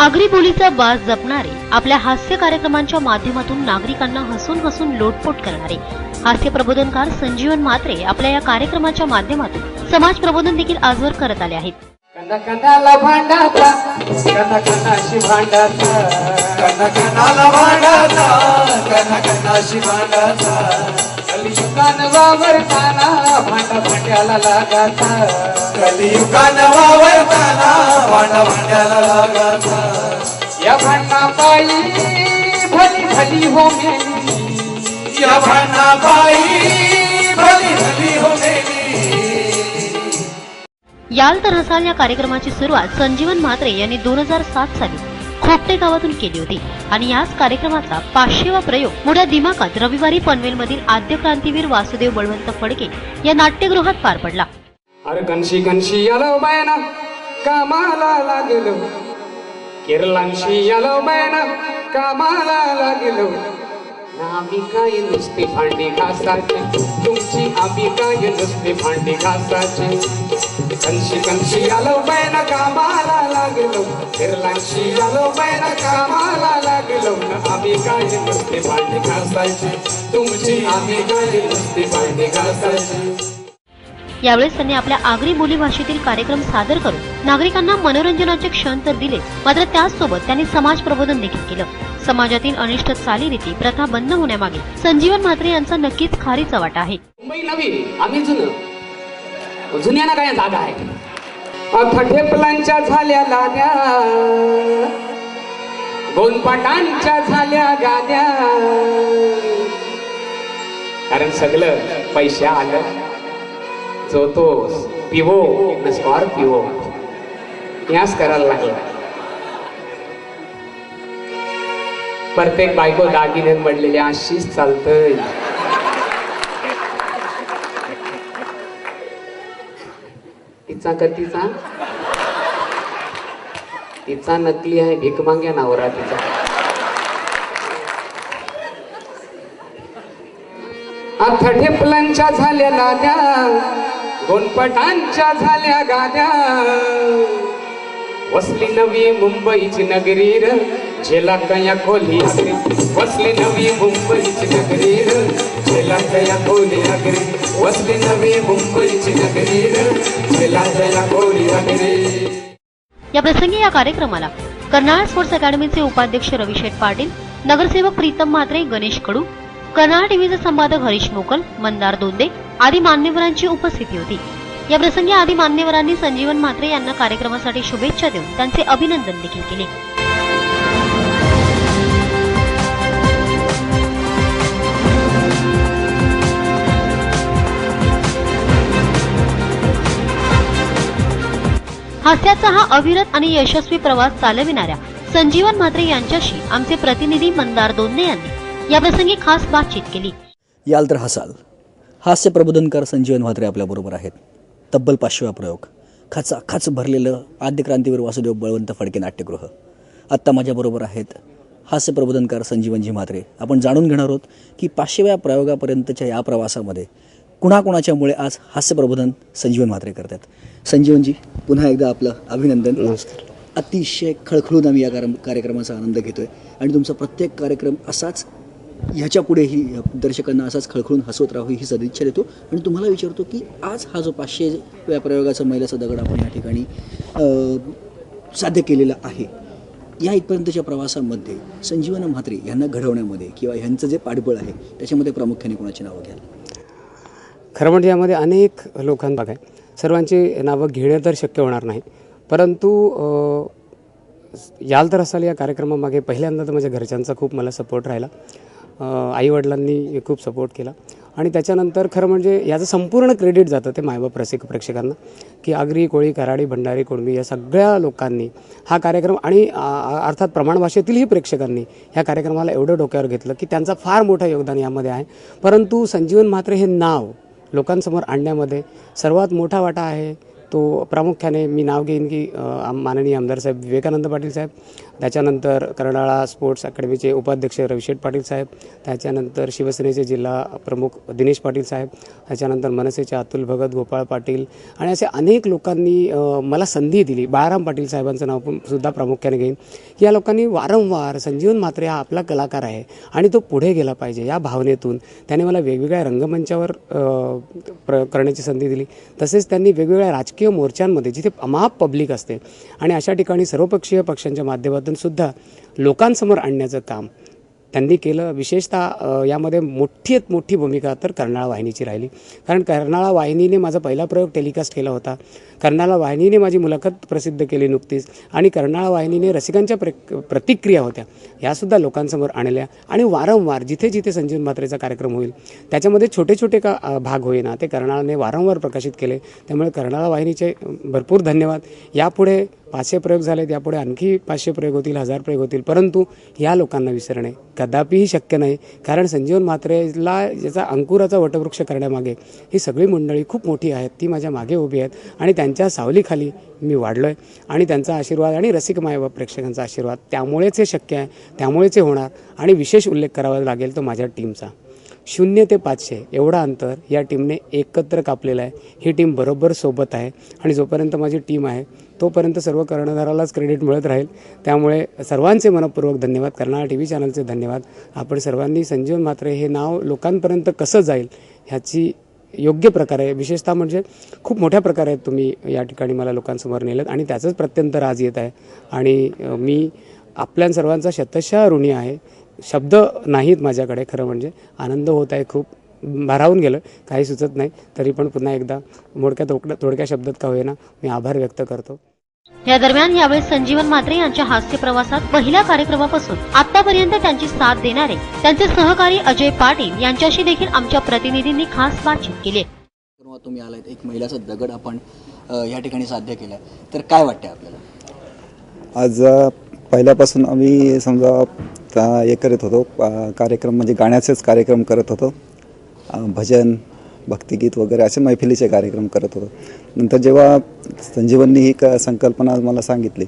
आगरी बोलीचा बाज जपणारे आपल्या हास्य कार्यक्रमांच्या माध्यमातून नागरिकांना हसून हसून लोटपोट करणारे. हास्य प्रबोधनकार संजीवन म्हात्रे आपल्या या कार्यक्रमाच्या माध्यमातून समाज प्रबोधन देखील आजवर करत आले आहेत. कलियुगान वावरताना भांडा भांड्याला लागाचा. भली भली हो बाई भली भली हो मेली। याल तर हसाल या कार्यक्रमाची सुरुवात संजीवन म्हात्रे यांनी दोन हजार सात साली खोपटे गावातून केली होती. आणि याच कार्यक्रमाचा पाचशेवा प्रयोग मोठ्या दिमाखात रविवारी पनवेलमधील आद्य क्रांतीवीर वासुदेव बळवंत फडके या नाट्यगृहात पार पडला. अरे कणशी कणशी आलो बायना कामाला लागलो. केरलांशी आलो बायना कामाला लागलो. ना आम्ही काय नुसते भांडी घासाची तुमची आम्ही काय नुसते भांडी घासाची कंशी कंशी आलो बैन कामाला लागलो. केरलांशी आलो बैन कामाला लागलो. ना आम्ही काय नुसते भांडी घासायची? तुमची आम्ही काय नुसते भांडी घासायची? यावेळेस त्यांनी आपल्या आगरी बोली भाषेतील कार्यक्रम सादर करून नागरिकांना मनोरंजनाचे क्षण तर दिले मात्र त्याचसोबत त्यांनी समाज प्रबोधन देखील केलं. समाजातील अनिष्ट चालीरीती प्रथा बंद होण्यामागे संजीवन म्हात्रे यांचा नक्कीच खारीचा वाटा आहे. मुंबई नवी आम्ही जुनं. जुन्याना काय जागा आहे. अथ झाल्या लाग्या गोंदपाटांच्या झाल्या गाद्या. कारण सगळं पैसे आलं. जो तो पिवो न स्कॉर्पिओ याच करायला लागला. प्रत्येक बायको दागिने म्हणलेली अशीच चालतंय. तिचा का तिचा? तिचा नकली आहे भीक माग्या नवरा तिचा. अथ ठेपलांच्या झाल्या नाद्या गोनपटांच्या झाल्या गाद्या. वसली नवी मुंबईची नगरी र झेला कया खोली अगरी वसली नवी मुंबईची नगरी र झेला कया खोली अगरी वसली नवी मुंबईची नगरी र झेला कया खोली अगरी या प्रसंगी या कार्यक्रमाला कर्नाळ स्पोर्ट्स अकॅडमीचे उपाध्यक्ष रविशेठ पाटील नगरसेवक प्रीतम म्हात्रे गणेश कडू कर्नाळ टीव्हीचे संपादक हरीश मोकल मंदार दोंदे आदी मान्यवरांची उपस्थिती होती. या प्रसंगी आदी मान्यवरांनी संजीवन म्हात्रे यांना कार्यक्रमासाठी शुभेच्छा देऊन त्यांचे अभिनंदन देखील केले. हास्याचा हा अविरत आणि यशस्वी प्रवास चालविणाऱ्या संजीवन म्हात्रे यांच्याशी आमचे प्रतिनिधी मंदार दोंदे यांनी या प्रसंगी खास बातचीत केली. याल तर हसाल हास्य प्रबोधनकार संजीवन म्हात्रे आपल्याबरोबर आहेत. तब्बल पाचशेवा प्रयोग. खाचा खाच भरलेलं आद्य क्रांतीवीर वासुदेव बळवंत फडके नाट्यगृह. आत्ता माझ्याबरोबर आहेत हास्य प्रबोधनकार संजीवनजी म्हात्रे. आपण जाणून घेणार आहोत की पाचशेव्या प्रयोगापर्यंतच्या या प्रवासामध्ये कुणाकुणाच्यामुळे आज हास्य प्रबोधन संजीवन म्हात्रे करतात. संजीवनजी पुन्हा एकदा आपलं अभिनंदन. नमस्कार. अतिशय खळखळून आम्ही या कार- कार्यक्रमाचा आनंद घेतोय. आणि तुमचा प्रत्येक कार्यक्रम असाच ह्याच्या पुढेही दर्शकांना असाच खळखळून हसवत राहू ही सदिच्छा देतो. आणि तुम्हाला विचारतो की आज हा जो पाचशे या प्रयोगाचा मैलाचा दगड आपण या ठिकाणी साध्य केलेला आहे या इथपर्यंतच्या प्रवासामध्ये संजीवन म्हात्रे यांना घडवण्यामध्ये किंवा ह्यांचं जे पाठबळ आहे त्याच्यामध्ये प्रामुख्याने कोणाची नावं घ्याल? खरं म्हणजे यामध्ये अनेक लोकांबाग आहे सर्वांची नावं घेणं तर शक्य होणार नाही. परंतु याल तर असाल या कार्यक्रमामागे पहिल्यांदा तर माझ्या घरच्यांचा खूप मला सपोर्ट राहिला. आईवडिलांनी खूप सपोर्ट केला. आणि त्याच्यानंतर खरं म्हणजे याचं संपूर्ण क्रेडिट जातं ते मायबाप रसिक प्रेक्षकांना की आगरी कोळी कराडी भंडारी कुणबी या सगळ्या लोकांनी हा कार्यक्रम आणि अर्थात प्रमाण भाषेतीलही प्रेक्षकांनी ह्या कार्यक्रमाला एवढं डोक्यावर घेतलं की त्यांचा फार मोठं योगदान यामध्ये आहे. परंतु संजीवन म्हात्रे हे नाव लोकांसमोर आणण्यामध्ये सर्वात मोठा वाटा आहे. तो प्रामुख्याने मी नाव घेईन की माननीय आमदार साहेब विवेकानंद पाटील साहेब. त्याच्यानंतर कर्नाळा स्पोर्ट्स अकॅडमीचे उपाध्यक्ष रविशेठ पाटील साहेब. त्याच्यानंतर शिवसेनेचे जिल्हा प्रमुख दिनेश पाटील साहेब. त्याच्यानंतर मनसेचे अतुल भगत गोपाळ पाटील आणि असे अनेक लोकांनी मला संधी दिली. बाळाराम पाटील साहेबांचं नाव पण सुद्धा प्रामुख्याने घेईन. की या लोकांनी वारंवार संजीवन म्हात्रे हा आपला कलाकार आहे आणि तो पुढे गेला पाहिजे या भावनेतून त्याने मला वेगवेगळ्या रंगमंचावर प्र करण्याची संधी दिली. तसेच त्यांनी वेगवेगळ्या राजकीय मोर्चांमध्ये जिथे अमाप पब्लिक असते. आणि अशा ठिकाणी सर्वपक्षीय पक्षांच्या माध्यमातून सुद्धा लोकांसमोर आणण्याचं काम. त्यांनी केलं. विशेषतः यामध्ये मोठीत मोठी भूमिका तर कर्नाळा वाहिनीची राहिली. कारण कर्नाळा वाहिनीने माझा पहिला प्रयोग टेलिकास्ट केला होता. कर्नाळा वाहिनीने माझी मुलाखत प्रसिद्ध केली नुकतीच. आणि कर्नाळा वाहिनीने रसिकांच्या प्र प्रतिक्रिया होत्या यासुद्धा लोकांसमोर आणल्या. आणि वारंवार जिथे जिथे संजीवन म्हात्रेचा कार्यक्रम होईल त्याच्यामध्ये छोटे छोटे का भाग होईना. ते कर्नाळाने वारंवार प्रकाशित केले. त्यामुळे कर्नाळा वाहिनीचे भरपूर धन्यवाद. यापुढे पाचशे प्रयोग झाले यापुढे आणखी पाचशे प्रयोग होतील हजार प्रयोग होतील. परंतु या लोकांना विसरणे कदापिही शक्य नाही. कारण संजीवन म्हात्रेला याचा अंकुराचा वटवृक्ष करण्यामागे ही सगळी मंडळी खूप मोठी आहेत. ती माझ्या मागे उभी आहेत आणि त्यांच्या सावलीखाली मी वाढलो आहे आणि त्यांचा आशीर्वाद आणि रसिक मायबाप प्रेक्षकांचा आशीर्वाद त्यामुळेच हे शक्य आहे त्यामुळेच हे होणार. आणि विशेष उल्लेख करावा लागेल तो माझ्या टीमचा. शून्य ते पाचशे एवढा अंतर या टीमने एकत्र कापलेलं आहे. ही टीम बरोबर सोबत आहे आणि जोपर्यंत माझी टीम आहे तोपर्यंत सर्व कर्णधारालाच क्रेडिट मिळत राहील. त्यामुळे सर्वांचे मनपूर्वक धन्यवाद. कर्नाळा टी व्ही चॅनलचे धन्यवाद. आपण सर्वांनी संजीवन म्हात्रे हे नाव लोकांपर्यंत कसं जाईल ह्याची योग्य प्रकारे विशेषतः म्हणजे खूप मोठ्या प्रकारे तुम्ही या ठिकाणी मला लोकांसमोर नेलं आणि त्याचंच प्रत्यंतर आज येत आहे. आणि मी आपल्या सर्वांचा शतशः ऋणी आहे. शब्द नाहीत माझ्याकडे खरं म्हणजे. आनंद होत आहे खूप. भारावून गेलं काही सुचत नाही. तरी पण पुन्हा एकदा मोडक्या तोकड्या थोडक्या शब्दात का होईना मी आभार व्यक्त करतो. या दरम्यान यावेळी संजीवन म्हात्रे यांच्या हास्य प्रवासात पहिल्या कार्यक्रमापासून आतापर्यंत त्यांची साथ देणारे त्यांचे सहकारी अजय पाटील यांच्याशी देखील आमच्या प्रतिनिधींनी खास बातचीत केली. तुम्ही आलात एक महिलाचा दगड आपण या ठिकाणी साध्य केला तर काय वाटतंय आपल्याला? आज पहिल्यापासून आम्ही समजा हे करत होतो कार्यक्रम म्हणजे गाण्याचेच कार्यक्रम करत होतो. भजन भक्तिगीत वगैरे असे मैफिलीचे कार्यक्रम करत होतो. नंतर जेव्हा संजीवननी ही क संकल्पना मला सांगितली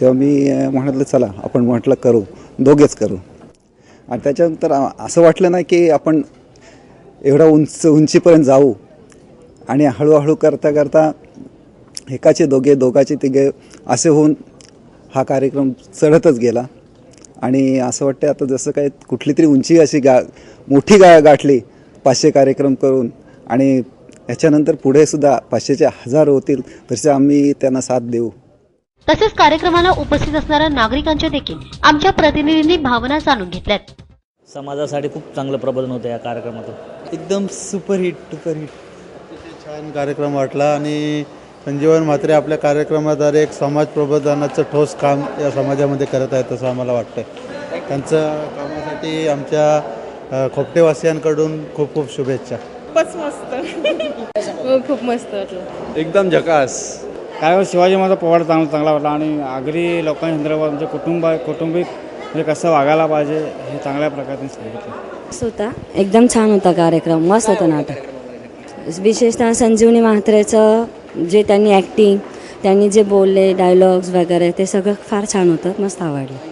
तेव्हा मी म्हटलं चला आपण म्हटलं करू. दोघेच करू. आणि त्याच्यानंतर असं वाटलं नाही की आपण एवढा उंच उंचीपर्यंत जाऊ. आणि हळूहळू करता करता एकाचे दोघे दोघाचे तिघे असे होऊन हा कार्यक्रम चढतच गेला. आणि असं वाटतं आता जसं काय कुठली तरी उंची अशी गा मोठी गा गाठली पाचशे कार्यक्रम करून. आणि याच्यानंतर पुढे सुद्धा पाचशेचे हजार होतील तसे आम्ही त्यांना साथ देऊ. तसेच कार्यक्रमाला उपस्थित असणाऱ्या नागरिकांच्या देखील आमच्या प्रतिनिधींनी भावना जाणून घेतल्यात. समाजासाठी खूप चांगलं प्रबोधन होतं या कार्यक्रमातून. एकदम सुपरहिट सुपरहिट छान कार्यक्रम वाटला आणि संजीवन म्हात्रे आपल्या कार्यक्रमाद्वारे एक समाज प्रबोधनाचं ठोस काम या समाजामध्ये करत आहेत असं आम्हाला वाटतं त्यांचं कामासाठी आमच्या खोपटेवासियांकडून खूप खूप शुभेच्छा. खूपच मस्त. हो खूप मस्त वाटलं. एकदम झकास. काय हो, शिवाजी माझा पोवाडा चांगला चांगला वाटला आणि आगरी लोकांच्या संदर्भात म्हणजे कुटुंब कौटुंबिक म्हणजे कसं वागायला पाहिजे हे चांगल्या प्रकारे सांगितलं. होता. एकदम छान होता कार्यक्रम. मस्त होतं नाटक. विशेषतः संजीवनी म्हात्रेचं जे त्यांनी ॲक्टिंग त्यांनी जे बोलले डायलॉग्स वगैरे ते सगळं फार छान होतं. मस्त आवडलं.